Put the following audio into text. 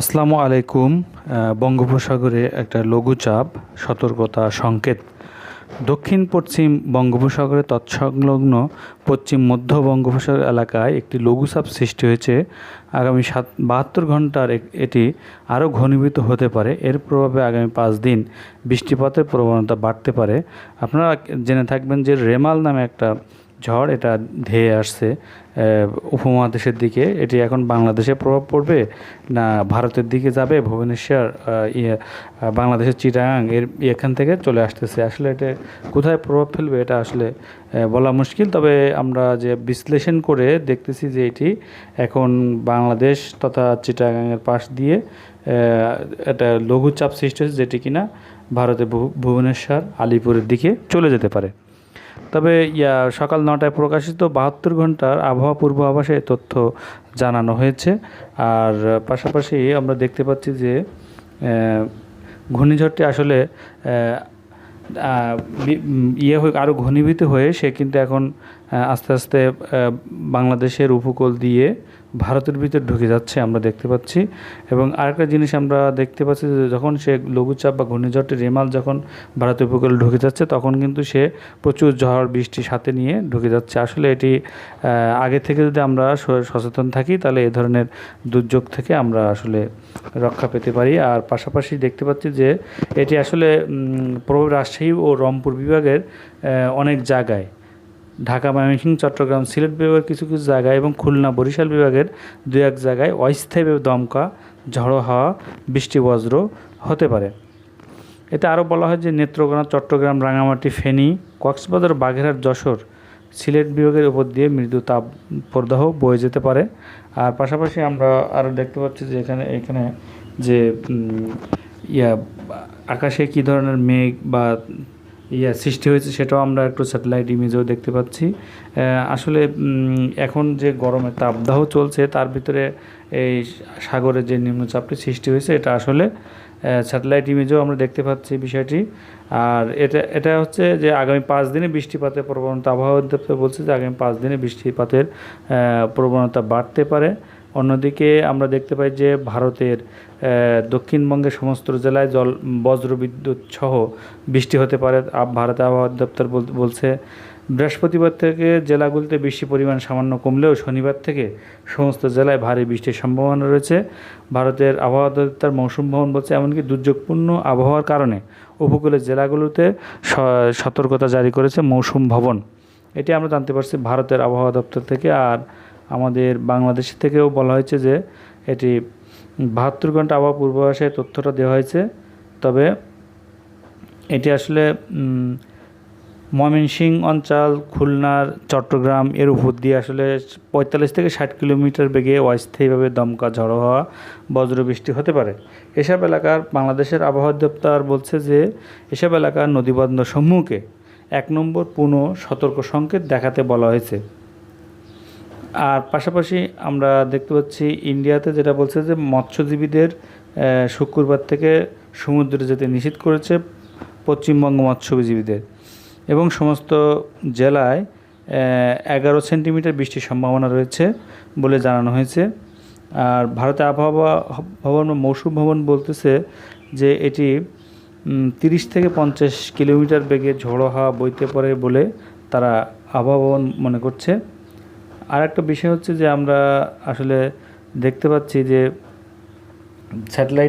আসসালামু আলাইকুম বঙ্গোপসাগরে একটা লঘুচাপ, সতর্কতা সংকেত। দক্ষিণ পশ্চিম বঙ্গোপসাগরে তৎসংলগ্ন পশ্চিম মধ্য বঙ্গোপসাগর এলাকায় একটি লঘুচাপ সৃষ্টি হয়েছে। আগামী সাত, বাহাত্তর ঘণ্টার এটি আরও ঘনীভূত হতে পারে। এর প্রভাবে আগামী পাঁচ দিন বৃষ্টিপাতের প্রবণতা বাড়তে পারে। আপনারা জেনে থাকবেন যে রেমাল নামে একটা ঝড়, এটা ধেয়ে আসছে। উপমহাদেশের দিকে এটি এখন বাংলাদেশে প্রভাব পড়বে না ভারতের দিকে যাবে? ভুবনেশ্বর ইয়ে বাংলাদেশের চিটাগাং, এর, এখান থেকে চলে আসতেছে। আসলে এটা কোথায় প্রভাব ফেলবে এটা আসলে বলা মুশকিল। তবে আমরা যে বিশ্লেষণ করে দেখতেছি যে এটি এখন বাংলাদেশ তথা চিটাগাংয়ের পাশ দিয়ে একটা লঘুচাপ সৃষ্টি হয়েছে যেটি কিনা ভারতের ভুবনেশ্বর, আলিপুরের দিকে চলে যেতে পারে। তবে, ইয়া, সকাল নটায় প্রকাশিত বাহাত্তর ঘণ্টার আবহাওয়া পূর্বাভাসে তথ্য জানানো হয়েছে। আর পাশাপাশি আমরা দেখতে পাচ্ছি যে ঘূর্ণিঝড়টি আসলে ইয়ে হয়ে আরও ঘনীভূত হয়ে সে কিন্তু এখন আস্তে আস্তে বাংলাদেশের উপকূল দিয়ে ভারতের ভিতর ঢুকে যাচ্ছে, আমরা দেখতে পাচ্ছি। এবং আরেকটা জিনিস আমরা দেখতে পাচ্ছি যে যখন সে লঘুচাপ বা ঘূর্ণিঝড়টি রেমাল যখন ভারতের উপকূলে ঢুকে যাচ্ছে, তখন কিন্তু সে প্রচুর ঝড় বৃষ্টি সাথে নিয়ে ঢুকে যাচ্ছে। আসলে এটি আগে থেকে যদি আমরা সচেতন থাকি, তাহলে এ ধরনের দুর্যোগ থেকে আমরা আসলে রক্ষা পেতে পারি। আর পাশাপাশি দেখতে পাচ্ছি যে এটি আসলে রাজশাহী ও রংপুর বিভাগের অনেক জায়গায়। ঢাকা, ময়মনসিংহ, চট্টগ্রাম, সিলেট বিভাগের কিছু কিছু জায়গায় এবং খুলনা, বরিশাল বিভাগের দু এক জায়গায় অস্থায়ীভাবে দমকা, ঝড়ো হাওয়া, বৃষ্টি বজ্র হতে পারে। এতে আরও বলা হয় যে নেত্রকোনা, চট্টগ্রাম রাঙামাটি ফেনী, কক্সবাজার, বাগেরহাট, যশোর, সিলেট বিভাগের উপর দিয়ে মৃদু তাপ প্রদাহ বয়ে যেতে পারে। আর পাশাপাশি আমরা আরও দেখতে পাচ্ছি যে এখানে এখানে যে ইয়া, আকাশে কী ধরনের মেঘ বা ইয়া, সৃষ্টি হয়েছে সেটাও আমরা একটু স্যাটেলাইট ইমেজেও দেখতে পাচ্ছি। আসলে এখন যে গরমের তাপদাহ চলছে, তার ভিতরে এই সাগরে যে নিম্নচাপটি সৃষ্টি হয়েছে, এটা আসলে স্যাটেলাইট ইমেজেও আমরা দেখতে পাচ্ছি বিষয়টি। আর এটা এটা হচ্ছে যে আগামী পাঁচ দিনে বৃষ্টিপাতের প্রবণতা, আবহাওয়া দপ্তর বলছে যে আগামী পাঁচ দিনে বৃষ্টিপাতের প্রবণতা বাড়তে পারে। অন্যদিকে আমরা দেখতে পাই যে ভারতের দক্ষিণবঙ্গের সমস্ত জেলায় জল, বজ্র বিদ্যুৎ সহ বৃষ্টি হতে পারে ভারত আবহাওয়া দপ্তর বল- বলছে। বৃহস্পতিবার থেকে জেলাগুলিতে বৃষ্টির পরিমাণ সামান্য কমলেও শনিবার থেকে সমস্ত জেলায় ভারী বৃষ্টির সম্ভাবনা রয়েছে। ভারতের আবহাওয়া দপ্তর মৌসুম ভবন বলছে, এমনকি দুর্যোগপূর্ণ আবহাওয়ার কারণে উপকূলের জেলাগুলোতে সতর্কতা জারি করেছে মৌসুম ভবন। এটি আমরা জানতে পারছি ভারতের আবহাওয়া দপ্তর থেকে, আর আমাদের বাংলাদেশ থেকেও বলা হয়েছে যে এটি বাহাত্তর ঘণ্টা আবহাওয়া পূর্বাভাসে তথ্যটা দেওয়া হয়েছে। তবে এটি আসলে ময়মনসিংহ অঞ্চল খুলনার চট্টগ্রাম এর উপর দিয়ে আসলে পঁয়তাল্লিশ থেকে ষাট কিলোমিটার বেগে অস্থায়ীভাবে দমকা ঝড়ো হওয়া বজ্রবৃষ্টি হতে পারে। এসব এলাকার বাংলাদেশের আবহাওয়া দপ্তর বলছে যে এসব এলাকার নদীবন্ধ সমূহকে এক নম্বর পুনঃ সতর্ক সংকেত দেখাতে বলা হয়েছে। আর পাশাপাশি আমরা দেখতে পাচ্ছি ইন্ডিয়াতে যেটা বলছে যে মৎস্যজীবীদের শুক্রবার থেকে সমুদ্রে যেতে নিষিদ্ধ করেছে পশ্চিমবঙ্গ মৎস্যজীবীদের এবং সমস্ত জেলায় এগারো সেন্টিমিটার বৃষ্টির সম্ভাবনা রয়েছে বলে জানানো হয়েছে। আর ভারতে আবহাওয়া ভবন বা মৌসুম ভবন বলতেছে যে এটি তিরিশ থেকে পঞ্চাশ কিলোমিটার বেগে ঝোড়ো হাওয়া বইতে পারে বলে তারা আবহাওয়া ভবন মনে করছে। আর একটা বিষয় হচ্ছে যে আমরা আসলে দেখতে পাচ্ছি যে স্যাটেলাইট